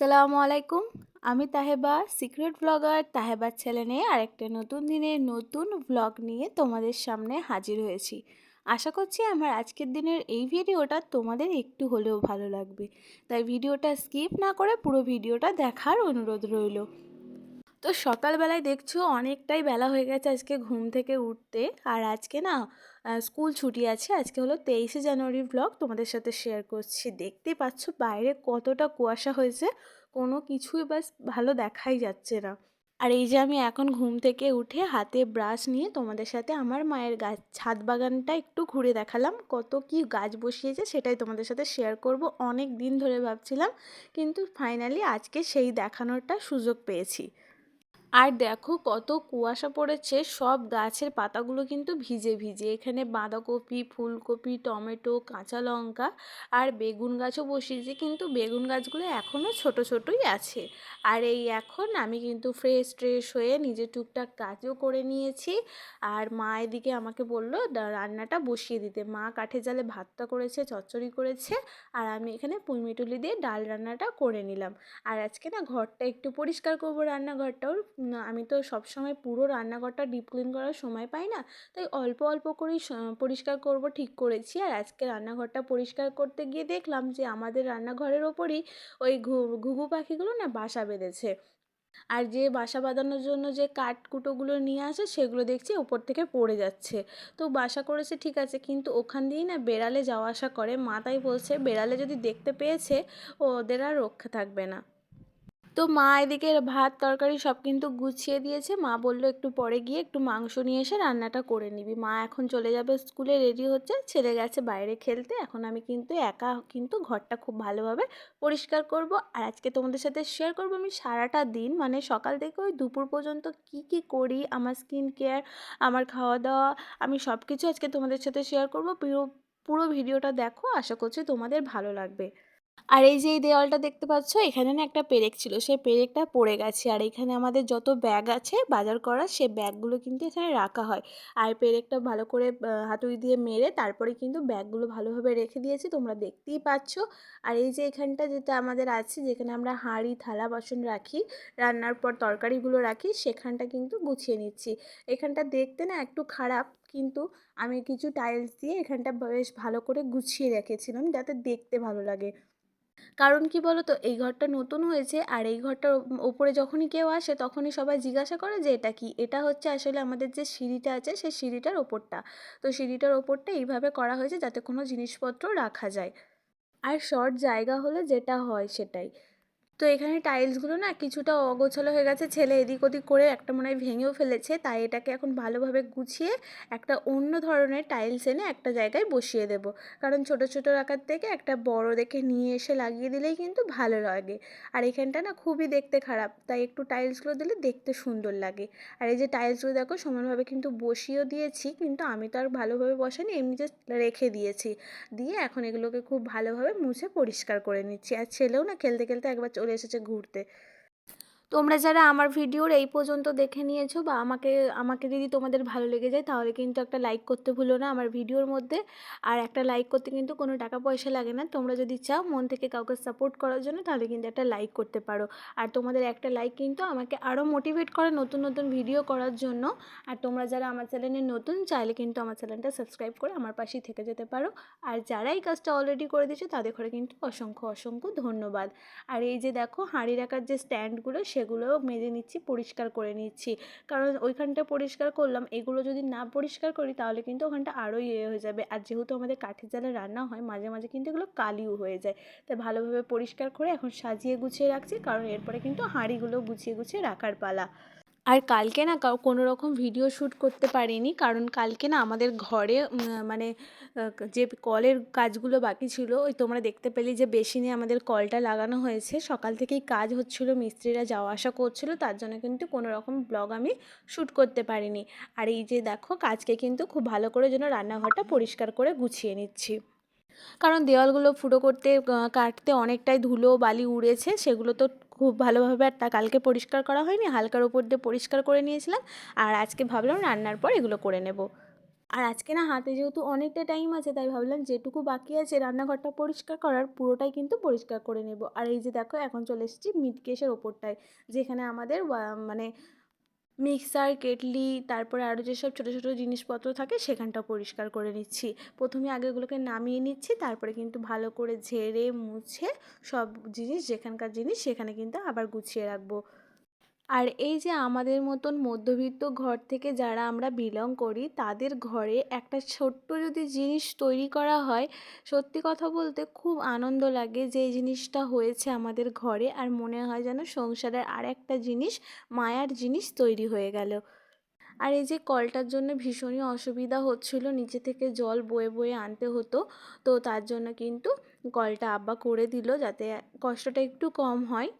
আসসালামু আলাইকুম। আমি তাহেবা, সিক্রেট ব্লগার, তাহেবার নিয়ে আরেকটা নতুন দিনের নতুন ব্লগ নিয়ে তোমাদের সামনে হাজির হয়েছি। আশা করছি আমার আজকের দিনের এই ভিডিওটা তোমাদের একটু হলেও ভালো লাগবে। তাই ভিডিওটা স্কিপ না করে পুরো ভিডিওটা দেখার অনুরোধ রইল। তো সকালবেলায় দেখছ অনেকটাই বেলা হয়ে গেছে আজকে ঘুম থেকে উঠতে। আর আজকে না স্কুল ছুটি আছে। আজকে হলো তেইশে জানুয়ারির ব্লগ তোমাদের সাথে শেয়ার করছি। দেখতেই পাচ্ছ বাইরে কতটা কুয়াশা হয়েছে, কোনো কিছুই বাস ভালো দেখাই যাচ্ছে না। আর এই যে আমি এখন ঘুম থেকে উঠে হাতে ব্রাশ নিয়ে তোমাদের সাথে আমার মায়ের গাছ ছাদ বাগানটা একটু ঘুরে দেখালাম। কত কি গাছ বসিয়েছে সেটাই তোমাদের সাথে শেয়ার করব। অনেক দিন ধরে ভাবছিলাম, কিন্তু ফাইনালি আজকে সেই দেখানোরটা সুযোগ পেয়েছি। আর দেখো কত কুয়াশা পড়েছে, সব গাছের পাতাগুলো কিন্তু ভিজে ভিজে। এখানে বাঁধাকপি, ফুলকপি, টমেটো, কাঁচা লঙ্কা আর বেগুন গাছও বসিয়েছি, কিন্তু বেগুন গাছগুলো এখনও ছোট ছোটই আছে। আর এই এখন আমি কিন্তু ফ্রেশ ট্রেশ হয়ে নিজে টুকটাক কাজও করে নিয়েছি। আর মা এদিকে আমাকে বলল রান্নাটা বসিয়ে দিতে। মা কাঠের জালে ভাতটা করেছে, চচ্চড়ি করেছে, আর আমি এখানে পুঁইমিটুলি দিয়ে ডাল রান্নাটা করে নিলাম। আর আজকে না ঘরটা একটু পরিষ্কার করব রান্নাঘরটাও। আমি তো সবসময় পুরো রান্নাঘরটা ডিপ ক্লিন করার সময় পাই না। তাই অল্প অল্প করেই পরিষ্কার করব ঠিক করেছি। আর আজকে রান্নাঘরটা পরিষ্কার করতে গিয়ে দেখলাম যে, আমাদের রান্নাঘরের ওপরই ওই ঘু, ঘুঘু পাখিগুলো না বাসা বেঁধেছে। আর যে বাসা বাঁধানোর জন্য যে কাঠকুটোগুলো নিয়ে আসে, সেগুলো দেখছি উপর থেকে পড়ে যাচ্ছে। তো বাসা করেছে ঠিক আছে, কিন্তু ওখান দিয়েই না বেড়ালে যাওয়া আসা করে। মাথায় বলছে, বেড়ালে যদি দেখতে পেয়েছে, ওদের আর রক্ষা থাকবে না। তো মা এদিকে ভাত, তরকারি সব কিন্তু গুছিয়ে দিয়েছে। মা বলল, একটু পরে গিয়ে একটু মাংস নিয়ে এসে রান্নাটা করে নিবি। মা এখন চলে যাবে স্কুলে, রেডি হচ্ছে। ছেলে গেছে বাইরে খেলতে। এখন আমি কিন্তু একা কিন্তু ঘরটা খুব ভালোভাবে পরিষ্কার করব। আর আজকে তোমাদের সাথে শেয়ার করব আমি সারাটা দিন। মানে সকাল থেকে ওই দুপুর পর্যন্ত কি কি করি, আমার স্কিন কেয়ার আমার খাওয়া দাওয়া আমি সব কিছু আজকে তোমাদের সাথে শেয়ার করব। পুরো পুরো ভিডিওটা দেখো। আশা করছি তোমাদের ভালো লাগবে। আর এই যে এই দেওয়ালটা দেখতে পাচ্ছ, এখানে না একটা পেরেক ছিল। সেই পেরেকটা পড়ে গেছে। আর এখানে আমাদের যত ব্যাগ আছে, বাজার করা, সে ব্যাগগুলো কিন্তু এখানে রাখা হয়। আর পেরেকটা ভালো করে হাতুড়ি দিয়ে মেরে তারপরে কিন্তু ব্যাগগুলো ভালোভাবে রেখে দিয়েছি। তোমরা দেখতেই পাচ্ছ। আর এই যে এখানটা যেটা আমাদের আছে, যেখানে আমরা হাঁড়ি, থালা, বাসন রাখি, রান্নার পর তরকারিগুলো রাখি, সেখানটা কিন্তু গুছিয়ে নিচ্ছি। এখানটা দেখতে না একটু খারাপ। কিন্তু আমি কিছু টাইলস দিয়ে এখানটা বেশ ভালো করে গুছিয়ে রেখেছিলাম যাতে দেখতে ভালো লাগে। কারণ কি বলো তো এই ঘরটা নতুন হয়েছে আর এই ঘরটার ওপরে যখনই কেউ আসে তখনই সবাই জিজ্ঞাসা করে যে এটা কি? এটা হচ্ছে আসলে আমাদের যে সিঁড়িটা আছে সেই সিঁড়িটার ওপরটা। তো সিঁড়িটার ওপরটা এইভাবে করা হয়েছে যাতে কোনো জিনিসপত্র রাখা যায়। আর শর্ট জায়গা হলে যেটা হয় সেটাই। তো এখানে টাইলসগুলো না কিছুটা অগোছালো হয়ে গেছে, ছেলে এদিক ওদিক করে একটা মনে হয় ভেঙেও ফেলেছে, তাই এটাকে এখন ভালোভাবে গুছিয়ে একটা অন্য ধরনের টাইলস এনে একটা জায়গায় বসিয়ে দেব। কারণ ছোট ছোট রাখার থেকে একটা বড় দেখে নিয়ে এসে লাগিয়ে দিলেই কিন্তু ভালো লাগে। আর এখানটা না খুবই দেখতে খারাপ, তাই একটু টাইলসগুলো দিলে দেখতে সুন্দর লাগে। আর এই যে টাইলসগুলো দেখো সমানভাবে কিন্তু বসিয়েও দিয়েছি, কিন্তু আমি তো আর ভালোভাবে বসাইনি, এমনি জাস্ট রেখে দিয়েছি। দিয়ে এখন এগুলোকে খুব ভালোভাবে মুছে পরিষ্কার করে নিচ্ছি। আর ছেলেও না খেলতে খেলতে একবার এসেছে ঘুরতে তোমরা যারা আমার ভিডিওর এই পর্যন্ত দেখে নিয়েছো বা আমাকে আমাকে যদি তোমাদের ভালো লেগে যায় তাহলে কিন্তু একটা লাইক করতে ভুলো না আমার ভিডিওর মধ্যে। আর একটা লাইক করতে কিন্তু কোনো টাকা পয়সা লাগে না। তোমরা যদি চাও মন থেকে কাউকে সাপোর্ট করার জন্য তাহলে কিন্তু একটা লাইক করতে পারো। আর তোমাদের একটা লাইক কিন্তু আমাকে আরও মোটিভেট করে নতুন নতুন ভিডিও করার জন্য। আর তোমরা যারা আমার চ্যানেলে নতুন চাইলে কিন্তু আমার চ্যানেলটা সাবস্ক্রাইব করে আমার পাশেই থেকে যেতে পারো। আর যারা এই কাজটা অলরেডি করে দিয়েছে তাদের ঘরে কিন্তু অসংখ্য অসংখ্য ধন্যবাদ। আর এই যে দেখো হাঁড়ি রাখার যে স্ট্যান্ডগুলো সেগুলোও মেজে নিচ্ছি, পরিষ্কার করে নিচ্ছি। কারণ ওইখানটা পরিষ্কার করলাম, এগুলো যদি না পরিষ্কার করি তাহলে কিন্তু ওখানটা আরও ইয়ে হয়ে যাবে। আর যেহেতু আমাদের কাঠের জালে রান্না হয়, মাঝে মাঝে কিন্তু এগুলো কালিও হয়ে যায়। তাই ভালোভাবে পরিষ্কার করে এখন সাজিয়ে গুছিয়ে রাখছি, কারণ এরপরে কিন্তু হাঁড়িগুলো গুছিয়ে গুছিয়ে রাখার পালা। আর কালকে না কোনো রকম ভিডিও শ্যুট করতে পারিনি, কারণ কালকে না আমাদের ঘরে মানে যে কলের কাজগুলো বাকি ছিল, ওই তোমরা দেখতে পেলে যে বেসিনে আমাদের কলটা লাগানো হয়েছে। সকাল থেকেই কাজ হচ্ছিল, মিস্ত্রিরা যাওয়া আসা করছিল, তার জন্য কিন্তু কোনো রকম ব্লগ আমি শ্যুট করতে পারিনি। আর এই যে দেখো, কাজকে কিন্তু খুব ভালো করে যেন রান্নাঘরটা পরিষ্কার করে গুছিয়ে নিচ্ছি। কারণ দেওয়ালগুলো ফুটো করতে কাটতে অনেকটাই ধুলো, বালি উড়েছে, সেগুলো তো খুব ভালোভাবে আর তা কালকে পরিষ্কার করা হয়নি, হালকার ওপর দিয়ে পরিষ্কার করে নিয়েছিলাম, আর আজকে ভাবলাম রান্নার পর এগুলো করে নেব। আর আজকে না হাতে যেহেতু অনেকটা টাইম আছে, তাই ভাবলাম যেটুকু বাকি আছে রান্নাঘরটা পরিষ্কার করার পুরোটাই কিন্তু পরিষ্কার করে নেব। আর এই যে দেখো এখন চলে এসেছি মিট কেসের ওপরটায়, যেখানে আমাদের মানে মিক্সার, কেটলি, তারপরে আরও যেসব ছোটো ছোটো জিনিসপত্র থাকে সেখানটা পরিষ্কার করে নিচ্ছি। প্রথমে আগে আগেগুলোকে নামিয়ে নিচ্ছি, তারপরে কিন্তু ভালো করে ঝেড়ে, মুছে সব জিনিস, যেখানকার জিনিস সেখানে কিন্তু আবার গুছিয়ে রাখব। আর এই যে আমাদের মতন মধ্যবিত্ত ঘর থেকে যারা আমরা বিলং করি, তাদের ঘরে একটা ছোট্ট যদি জিনিস তৈরি করা হয়, সত্যি কথা বলতে খুব আনন্দ লাগে যে এই জিনিসটা হয়েছে আমাদের ঘরে আর মনে হয় যেন সংসারের আর একটা জিনিস, মায়ার জিনিস তৈরি হয়ে গেল। আর এই যে কলটার জন্য ভীষণই অসুবিধা হচ্ছিল, নিচে থেকে জল বয়ে বয়ে আনতে হতো, তো তার জন্য কিন্তু কলটা আব্বা করে দিল যাতে কষ্টটা একটু কম হয়।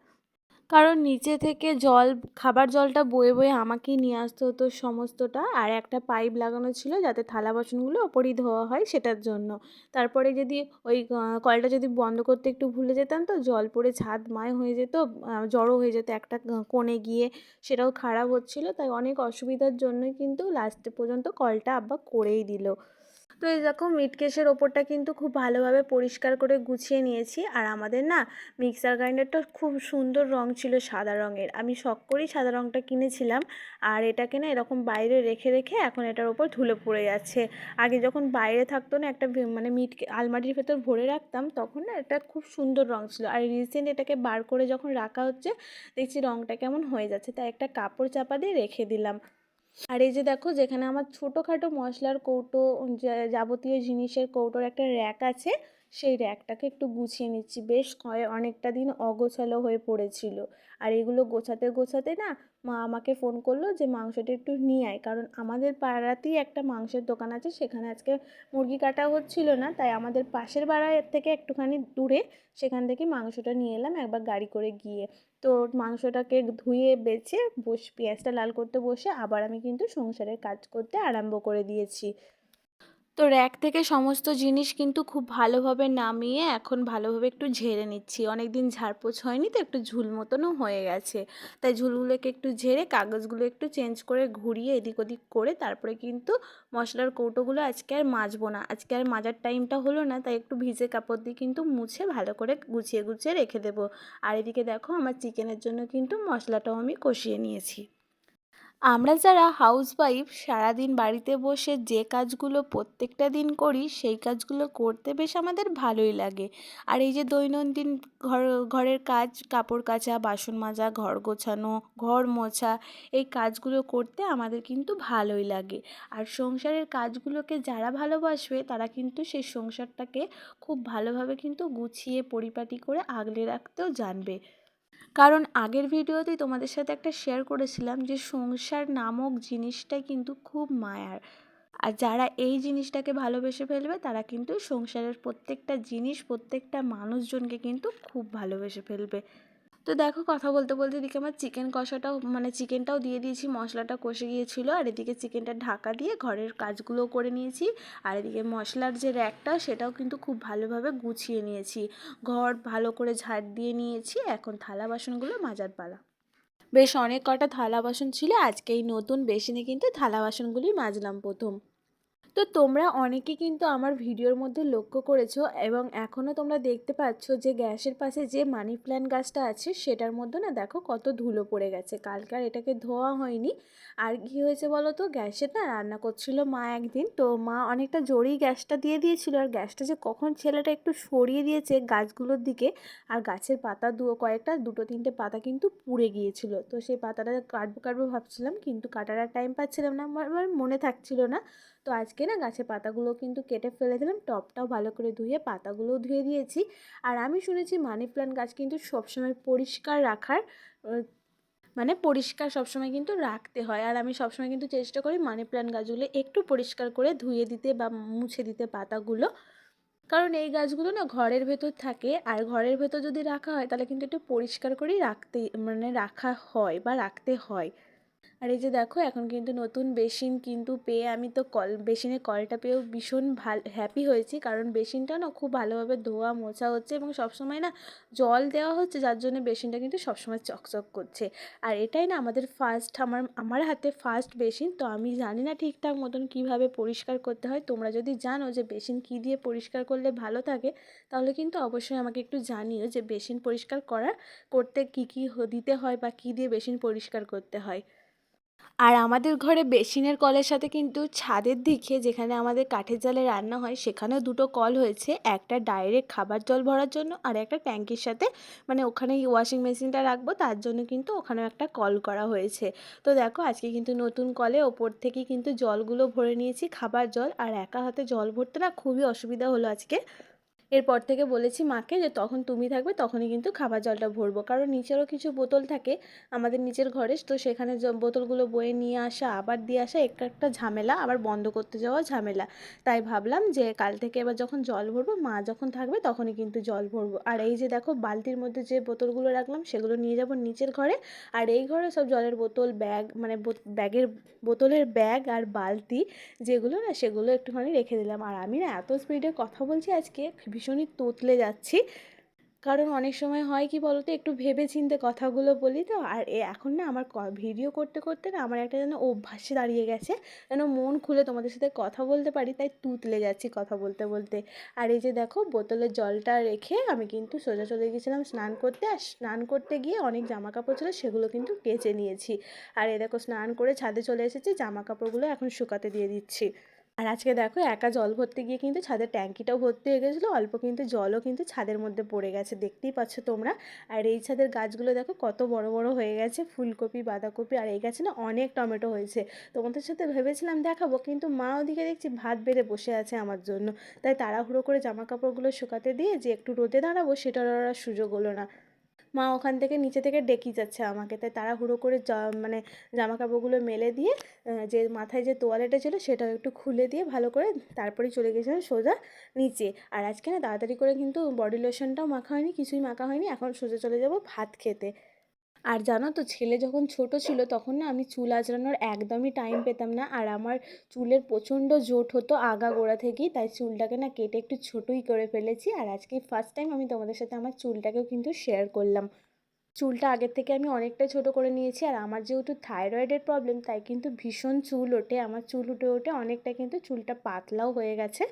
কারণ নিচে থেকে জল, খাবার জলটা বয়ে বয়ে আমাকেই নিয়ে আসতে হতো সমস্তটা। আর একটা পাইপ লাগানো ছিল যাতে থালা বাসনগুলো ওপরেই ধোয়া হয় সেটার জন্য। তারপরে যদি ওই কলটা যদি বন্ধ করতে একটু ভুলে যেতাম তো জল পড়ে ছাদ মায় হয়ে যেত জড়ো হয়ে যেত একটা কোণে গিয়ে। সেটাও খারাপ হচ্ছিল, তাই অনেক অসুবিধার জন্যই কিন্তু লাস্টে পর্যন্ত কলটা আব্বা করেই দিল। তো এই দেখো মিট কেসের ওপরটা কিন্তু খুব ভালোভাবে পরিষ্কার করে গুছিয়ে নিয়েছি। আর আমাদের না মিক্সার গ্রাইন্ডারটা খুব সুন্দর রং ছিল সাদা রঙের। আমি শখ করেই সাদা রঙটা কিনেছিলাম। আর এটাকে না এরকম বাইরে রেখে রেখে এখন এটার ওপর ধুলে পড়ে যাচ্ছে। আগে যখন বাইরে থাকতো না একটা মানে মিট আলমারির ভেতর ভরে রাখতাম, তখন না এটা খুব সুন্দর রং ছিল। আর রিসেন্ট এটাকে বার করে যখন রাখা হচ্ছে, দেখছি রংটা কেমন হয়ে যাচ্ছে। তাই একটা কাপড় চাপা দিয়ে রেখে দিলাম। আর এই যে দেখো যেখানে আমার ছোটোখাটো মশলার কৌটো যাবতীয় জিনিসের কৌটোর একটা র্যাক আছে সেই র্যাকটাকে একটু গুছিয়ে নিচ্ছি। বেশ কয়ে অনেকটা দিন অগোছালো হয়ে পড়েছিল। আর এগুলো গোছাতে গোছাতে না মা আমাকে ফোন করল যে মাংসটা একটু নিয়ে আয়। কারণ আমাদের পাড়াতেই একটা মাংসের দোকান আছে, সেখানে আজকে মুরগি কাটা হচ্ছিল না। তাই আমাদের পাশের পাড়ার থেকে একটুখানি দূরে সেখান থেকে মাংসটা নিয়ে এলাম একবার গাড়ি করে গিয়ে। তো মাংসটাকে ধুয়ে, বেছে, বস, পেঁয়াজটা লাল করতে বসে আবার আমি কিন্তু সংসারের কাজ করতে আরম্ভ করে দিয়েছি। তো র্যাক থেকে সমস্ত জিনিস কিন্তু খুব ভালোভাবে নামিয়ে এখন ভালোভাবে একটু ঝেড়ে নিচ্ছি। অনেক দিন ঝাড়পোছ হয়নি তো একটু ঝুল মতনও হয়ে গেছে। তাই ঝুলগুলোকে একটু ঝেড়ে কাগজগুলো একটু চেঞ্জ করে ঘুরিয়ে এদিক ওদিক করে তারপরে কিন্তু মশলার কৌটোগুলো আজকে আর মাজবো না। আজকে আর মাজার টাইমটা হলো না, তাই একটু ভিজে কাপড় দিয়ে কিন্তু মুছে ভালো করে গুছিয়ে গুছিয়ে রেখে দেবো। আর এদিকে দেখো আমার চিকেনের জন্য কিন্তু মশলাটাও আমি কষিয়ে নিয়েছি। আমরা যারা হাউসওয়াইফ সারাদিন বাড়িতে বসে যে কাজগুলো প্রত্যেকটা দিন করি, সেই কাজগুলো করতে বেশ আমাদের ভালোই লাগে। আর এই যে দৈনন্দিন ঘর, ঘরের কাজ, কাপড় কাচা, বাসন মাজা, ঘর গোছানো, ঘর মোছা, এই কাজগুলো করতে আমাদের কিন্তু ভালোই লাগে। আর সংসারের কাজগুলোকে যারা ভালোবাসবে, তারা কিন্তু সেই সংসারটাকে খুব ভালোভাবে কিন্তু গুছিয়ে, পরিপাটি করে আগলে রাখতেও জানবে। কারণ আগের ভিডিওতেই তোমাদের সাথে একটা শেয়ার করেছিলাম যে সংসার নামক জিনিসটা কিন্তু খুব মায়ার। আর যারা এই জিনিসটাকে ভালোবেসে ফেলবে, তারা কিন্তু সংসারের প্রত্যেকটা জিনিস, প্রত্যেকটা মানুষজনকে কিন্তু খুব ভালোবেসে ফেলবে। তো দেখো কথা বলতে বলতে এদিকে আমার চিকেন কষাটাও মানে চিকেনটাও দিয়ে দিয়েছি, মশলাটা কষে গিয়েছিল, আর এদিকে চিকেনটা ঢাকা দিয়ে ঘরের কাজগুলোও করে নিয়েছি, আর এদিকে মশলার যে র্যাকটা সেটাও কিন্তু খুব ভালোভাবে গুছিয়ে নিয়েছি। ঘর ভালো করে ঝাড় দিয়ে নিয়েছি, এখন থালা বাসনগুলো মাজার পালা। বেশ অনেক কটা থালা বাসন ছিল, আজকে এই নতুন বেসিনে কিন্তু থালা বাসনগুলি মাজলাম প্রথম। তো তোমরা অনেকে কিন্তু আমার ভিডিওর মধ্যে লক্ষ্য করেছ এবং এখনও তোমরা দেখতে পাচ্ছ যে গ্যাসের পাশে যে মানি প্ল্যান্ট গাছটা আছে, সেটার মধ্যে না দেখো কত ধুলো পড়ে গেছে। কালকে আর এটাকে ধোয়া হয়নি। আর কী হয়েছে বলো তো গ্যাসে না রান্না করছিল মা একদিন। তো মা অনেকটা জোরেই গ্যাসটা দিয়ে দিয়েছিল। আর গ্যাসটা যে কখন ছেলেটা একটু সরিয়ে দিয়েছে গাছগুলোর দিকে, আর গাছের পাতা দু, কয়েকটা, দুটো, তিনটে পাতা কিন্তু পুড়ে গিয়েছিল। তো সেই পাতাটা কাটবো কাটবো ভাবছিলাম। কিন্তু কাটার টাইম পাচ্ছিলাম না। মনে থাকছিল না। তো আজকে না গাছের পাতাগুলো কিন্তু কেটে ফেলে দিলাম, টপটাও ভালো করে ধুয়ে পাতাগুলোও ধুয়ে দিয়েছি। আর আমি শুনেছি মানি প্ল্যান্ট গাছ কিন্তু সবসময় পরিষ্কার রাখার মানে পরিষ্কার সবসময় কিন্তু রাখতে হয়। আর আমি সবসময় কিন্তু চেষ্টা করি মানি প্ল্যান্ট গাছগুলো একটু পরিষ্কার করে ধুয়ে দিতে বা মুছে দিতে পাতাগুলো। কারণ এই গাছগুলো না ঘরের ভেতর থাকে, আর ঘরের ভেতর যদি রাখা হয় তাহলে কিন্তু একটু পরিষ্কার করেই রাখতে মানে রাখা হয় বা রাখতে হয়। আর এই যে দেখো, এখন কিন্তু নতুন বেসিন কিন্তু পেয়ে আমি তো কল, বেসিনের কলটা পেয়েও ভীষণ ভালো হ্যাপি হয়েছি। কারণ বেসিনটা না খুব ভালোভাবে ধোয়া, মোছা হচ্ছে এবং সবসময় না জল দেওয়া হচ্ছে, যার জন্য বেসিনটা কিন্তু সবসময় চকচক করছে। আর এটাই না আমাদের ফার্স্ট আমার আমার হাতে ফার্স্ট বেসিন, তো আমি জানি না ঠিকঠাক মতন কীভাবে পরিষ্কার করতে হয়। তোমরা যদি জানো যে বেসিন কী দিয়ে পরিষ্কার করলে ভালো থাকে, তাহলে কিন্তু অবশ্যই আমাকে একটু জানিও যে বেসিন পরিষ্কার করার, করতে কী কী দিতে হয় বা কী দিয়ে বেসিন পরিষ্কার করতে হয়। আর আমাদের ঘরে বেসিনের কলের সাথে কিন্তু ছাদের দিকে যেখানে আমাদের কাঠের জালে রান্না হয়, সেখানেও দুটো কল হয়েছে। একটা ডাইরেক্ট খাবার জল ভরার জন্য আর একটা ট্যাঙ্কির সাথে। মানে ওখানে ওয়াশিং মেশিনটা রাখব, তার জন্য কিন্তু ওখানেও একটা কল করা হয়েছে। তো দেখো, আজকে কিন্তু নতুন কলে ওপর থেকে কিন্তু জলগুলো ভরে নিয়েছি, খাবার জল। আর একা হাতে জল ভরতে না খুবই অসুবিধা হলো আজকে। এরপর থেকে বলেছি মাকে যে তখন তুমি থাকবে, তখনই কিন্তু খাবার জলটা ভরবো। কারণ নিচেরও কিছু বোতল থাকে আমাদের নিচের ঘরে, তো সেখানে বোতলগুলো বয়ে নিয়ে আসা, আবার দিয়ে আসা একটা একটা ঝামেলা, আবার বন্ধ করতে যাওয়া ঝামেলা। তাই ভাবলাম যে কাল থেকে এবার যখন জল ভরবো, মা যখন থাকবে তখনই কিন্তু জল ভরবো। আর এই যে দেখো বালতির মধ্যে যে বোতলগুলো রাখলাম, সেগুলো নিয়ে যাব নিচের ঘরে। আর এই ঘরে সব জলের বোতল, ব্যাগ মানে ব্যাগের, বোতলের ব্যাগ আর বালতি যেগুলো না, সেগুলো একটুখানি রেখে দিলাম। আর আমি না এত স্পিডে কথা বলছি আজকে ভীষণই তোতলে যাচ্ছি। কারণ অনেক সময় হয় কি বলতো, একটু ভেবে চিনতে কথাগুলো বলি তো, আর এখন না আমার ভিডিও করতে করতে না আমার একটা যেন অভ্যাসে দাঁড়িয়ে গেছে, যেন মন খুলে তোমাদের সাথে কথা বলতে পারি, তাই তুতলে যাচ্ছি কথা বলতে বলতে। আর এই যে দেখো বোতলের জলটা রেখে আমি কিন্তু সোজা চলে গেছিলাম স্নান করতে, আর স্নান করতে গিয়ে অনেক জামা কাপড় ছিল, সেগুলো কিন্তু কেচে নিয়েছি। আর এ দেখো, স্নান করে ছাদে চলে এসেছি জামা কাপড়গুলো এখন শুকাতে দিয়ে দিচ্ছি। আর আজকে দেখো একা জল ভরতে গিয়ে কিন্তু ছাদের ট্যাঙ্কিটাও ভর্তি হয়ে গেছিল, অল্প কিন্তু জলও কিন্তু ছাদের মধ্যে পড়ে গেছে, দেখতেই পাচ্ছ তোমরা। আর এই ছাদের গাছগুলো দেখো কত বড় বড় হয়ে গেছে, ফুলকপি, বাঁধাকপি আর এই গাছে না অনেক টমেটো হয়েছে। তোমাদের সাথে ভেবেছিলাম দেখাবো কিন্তু মা ওদিকে দেখছি ভাত বেড়ে বসে আছে আমার জন্য। তাই তাড়াহুড়ো করে জামা কাপড়গুলো শুকাতে দিয়ে যে একটু রোদে দাঁড়াবো সেটার ওরা সুযোগ হলো না। মা ওখান থেকে নিচে থেকে ডেকে যাচ্ছে আমাকে। তাই তাড়াহুড়ো করে মানে জামা কাপড়গুলো মেলে দিয়ে যে মাথায় যে তোয়ালেটা ছিল সেটাও একটু খুলে দিয়ে ভালো করে তারপরে চলে গেছিলাম সোজা নিচে। আর আজকে না তাড়াতাড়ি করে কিন্তু বডি লোশনটাও মাখা হয়নি, কিছুই মাখা হয়নি, এখন সোজা চলে যাব ভাত খেতে। আর জানো তো, ছেলে যখন ছোট ছিল তখন না আমি চুল আঁচড়ানোর একদমই টাইম পেতাম না। আর আমার চুলের প্রচণ্ড জোট হতো আগা গোড়া থেকেই, তাই চুলটাকে না কেটে একটু ছোটোই করে ফেলেছি। আর আজকে ফার্স্ট টাইম আমি তোমাদের সাথে আমার চুলটাকেও কিন্তু শেয়ার করলাম। চুলটা আগের থেকে আমি অনেকটাই ছোট করে নিয়েছি, আর আমার যেহেতু থাইরয়েডের প্রবলেম তাই কিন্তু ভীষণ চুল ওঠে। আমার চুল উঠে ওঠে অনেকটা কিন্তু চুলটা পাতলাও হয়ে গেছে।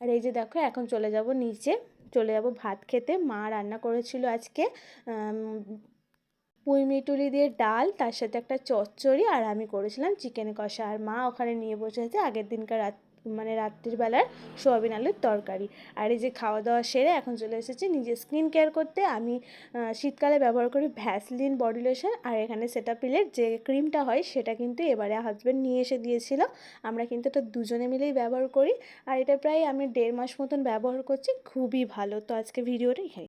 আর এই যে দেখো, এখন চলে যাব নিচে। চলে যাব ভাত খেতে। মা রান্না করেছিল আজকে পুঁই মিটুলি দিয়ে ডাল, তার সাথে একটা চচ্চড়ি, আর আমি করেছিলাম চিকেন কষা। আর মা ওখানে নিয়ে বসেছে আগের দিনকার রাত মানে রাত্রির বেলার সোয়াবিন আলুর তরকারি। আর এই যে খাওয়া দাওয়া সেরে এখন চলে এসেছি নিজের স্কিন কেয়ার করতে। আমি শীতকালে ব্যবহার করি ভ্যাসলিন বডি লোশন আর এখানে সেটাপিলের যে ক্রিমটা হয় সেটা কিন্তু এবারে হাজব্যান্ড নিয়ে এসে দিয়েছিল। আমরা কিন্তু এটা দুজনে মিলেই ব্যবহার করি। আর এটা প্রায় আমি দেড় মাস মতন ব্যবহার করছি। খুবই ভালো। তো আজকে ভিডিওটা এখানে